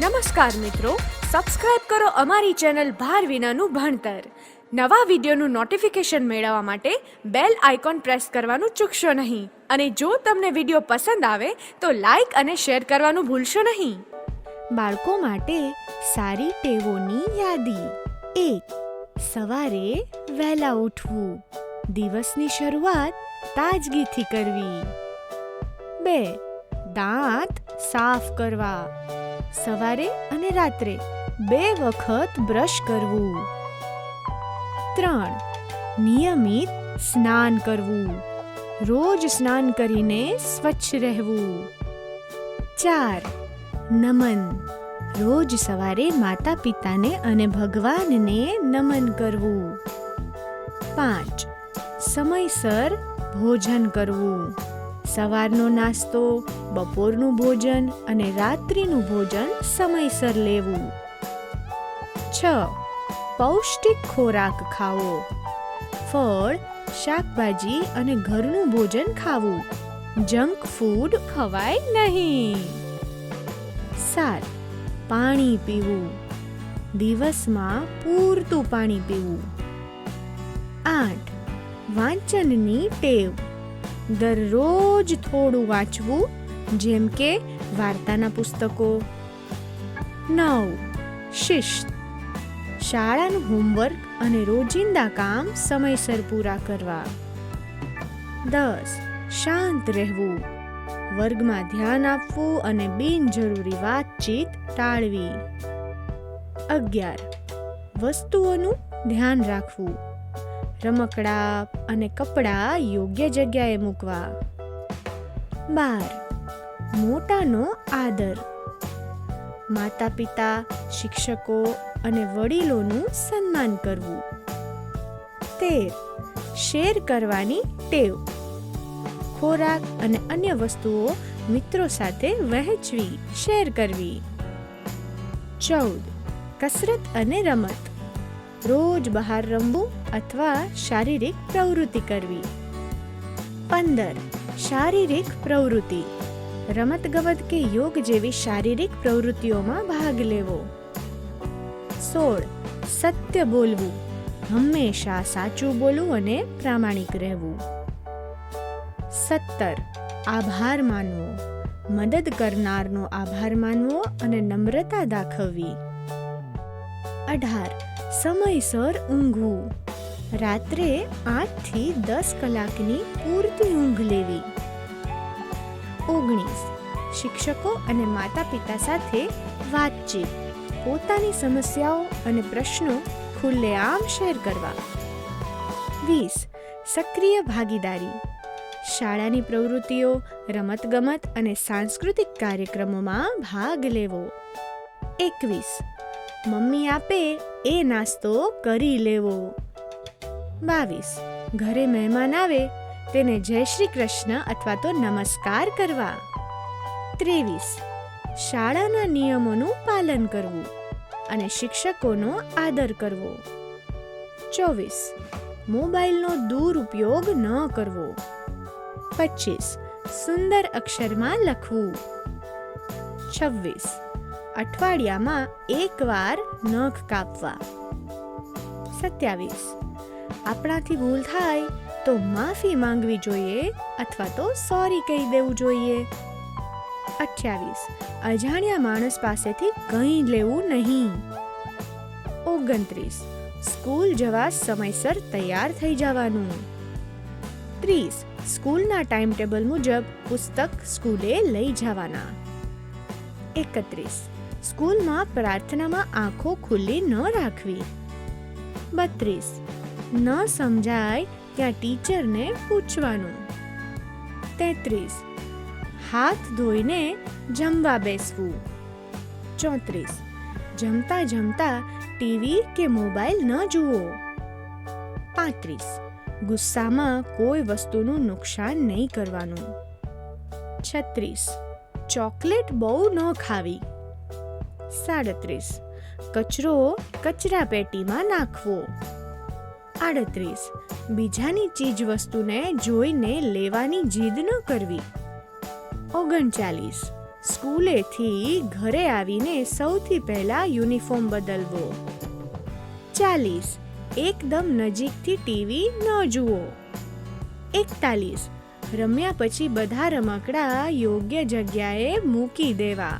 નમસ્કાર મિત્રો સબસ્ક્રાઇબ કરો અમારી ચેનલ ભાર વિનાનું ભણતર. નવા વિડીયોનું નોટિફિકેશન મેળવવા માટે બેલ આઇકોન પ્રેસ કરવાનું ચૂકશો નહીં. અને જો તમને વીડિયો પસંદ આવે, તો લાઈક અને શેર કરવાનું ભૂલશો નહીં. બાળકો માટે સારી ટેવોની યાદી. એક, સવારે વહેલા ઉઠવું. દિવસની શરૂઆત તાજગીથી કરવી. બે, દાંત સાફ કરવા. સવારે અને રાત્રે બે વખત બ્રશ કરવું. ત્રણ. નિયમિત સ્નાન કરવું. રોજ સ્નાન કરીને સ્વચ્છ રહેવું. ચાર. નમન. રોજ સવારે માતા પિતાને અને ભગવાનને નમન કરવું. પાંચ. સમયસર ભોજન કરવું. સવારનો નાસ્તો, બપોરનું ભોજન અને રાત્રિનું ભોજન સમયસર લેવું. છ. પૌષ્ટિક ખોરાક ખાવો. ફળ, શાકભાજી અને ઘરનું ભોજન ખાવું. જંક ફૂડ ખવાય નહીં. સાત. પાણી પીવું. દિવસમાં પૂરતું પાણી પીવું. આઠ. વાંચનની ટેવ. દરરોજ થોડું વાંચવું, જેમ કે વાર્તાના પુસ્તકો. નવ. શિસ્ત શાળાનું હોમવર્ક અને રોજિંદા કામ સમયસર પૂરા કરવા. દસ. શાંત રહેવું. વર્ગમાં ધ્યાન આપવું અને બિનજરૂરી વાતચીત ટાળવી. અગિયાર. વસ્તુઓનું ધ્યાન રાખવું. રમકડા અને કપડાં યોગ્ય જગ્યાએ મૂકવા. બાર, મોટાનો આદર. માતા પિતા શિક્ષકો અને વડીલોનું સન્માન કરવું. તેર, શેર કરવાની ટેવ. ખોરાક અને અન્ય વસ્તુઓ મિત્રો સાથે વહેંચવી, શેર કરવી. ચૌદ, કસરત અને રમત. રોજ બહાર રમવું અથવા શારીરિક પ્રવૃત્તિ કરવી. પંદર, શારીરિક પ્રવૃત્તિ. રમતગમત કે યોગ જેવી શારીરિક પ્રવૃત્તિઓમાં ભાગ લેવો. સોળ, સત્ય બોલવું. હંમેશા સાચું બોલવું અને પ્રામાણિક રહેવું. સત્તર, આભાર માનવો. મદદ કરનારનો આભાર માનવો અને નમ્રતા દાખવવી. અઢાર સમયસર ઊંઘવું. રાત્રે આઠથી દસ કલાકની પૂરતી ઊંઘ લેવી. ઓગણીસ. શિક્ષકો અને માતા પિતા સાથે વાતચીત. પોતાની સમસ્યાઓ અને પ્રશ્નો ખુલ્લેઆમ શેર કરવા. વીસ. સક્રિય ભાગીદારી. શાળાની પ્રવૃત્તિઓ, રમતગમત અને સાંસ્કૃતિક કાર્યક્રમોમાં ભાગ લેવો. એકવીસ. મમ્મી આપે એ નાસ્તો કરી લેવો. બાવીસ. ઘરે મહેમાન આવે તેને જય શ્રી કૃષ્ણ અથવા તો નમસ્કાર કરવા. ત્રેવીસ. શાળાના નિયમોનું પાલન કરવું અને શિક્ષકોનો આદર કરવો. ચોવીસ. મોબાઈલનો દુરુપયોગ ન કરવો. પચીસ. સુંદર અક્ષરમાં લખવું. છવ્વીસ. અઠવાડિયામાં એકવાર નખ કાપવા. સત્યાવીસ. આપણાથી ભૂલ થાય તો માફી માંગવી જોઈએ અથવા તો સોરી કહી દેવું જોઈએ. અઠ્યાવીસ. અજાણ્યા માણસ પાસેથી કંઈ લેવું નહીં. ઓગણત્રીસ. સ્કૂલ જવા સમયસર તૈયાર થઈ જવાનું. ત્રીસ. સ્કૂલના ટાઈમ ટેબલ મુજબ પુસ્તક સ્કૂલે લઈ જવાના. એકત્રીસ. સ્કૂલમાં પ્રાર્થનામાં આંખો ખુલ્લી ન રાખવી. બત્રીસ, ન સમજાય ત્યાં ટીચરને પૂછવાનું. તેત્રીસ, હાથ ધોઈને જમવા બેસવું. ચોત્રીસ, જમતા જમતા ટીવી કે મોબાઈલ ન જુઓ. પાંત્રીસ, ગુસ્સામાં કોઈ વસ્તુનું નુકસાન નહીં કરવાનું. છત્રીસ, ચોકલેટ બહુ ન ખાવી. સાડત્રીસ. કચરો કચરા પેટીમાં નાખવો. આડત્રીસ. બીજાની ચીજ વસ્તુને જોઈને લેવાની જીદ ન કરવી. ઓગણચાલીસ. સ્કૂલેથી ઘરે આવીને સૌથી પહેલા યુનિફોર્મ બદલવો. ચાલીસ. એકદમ નજીકથી ટીવી ન જુઓ. એકતાલીસ. રમ્યા પછી બધા રમકડા યોગ્ય જગ્યાએ મૂકી દેવા.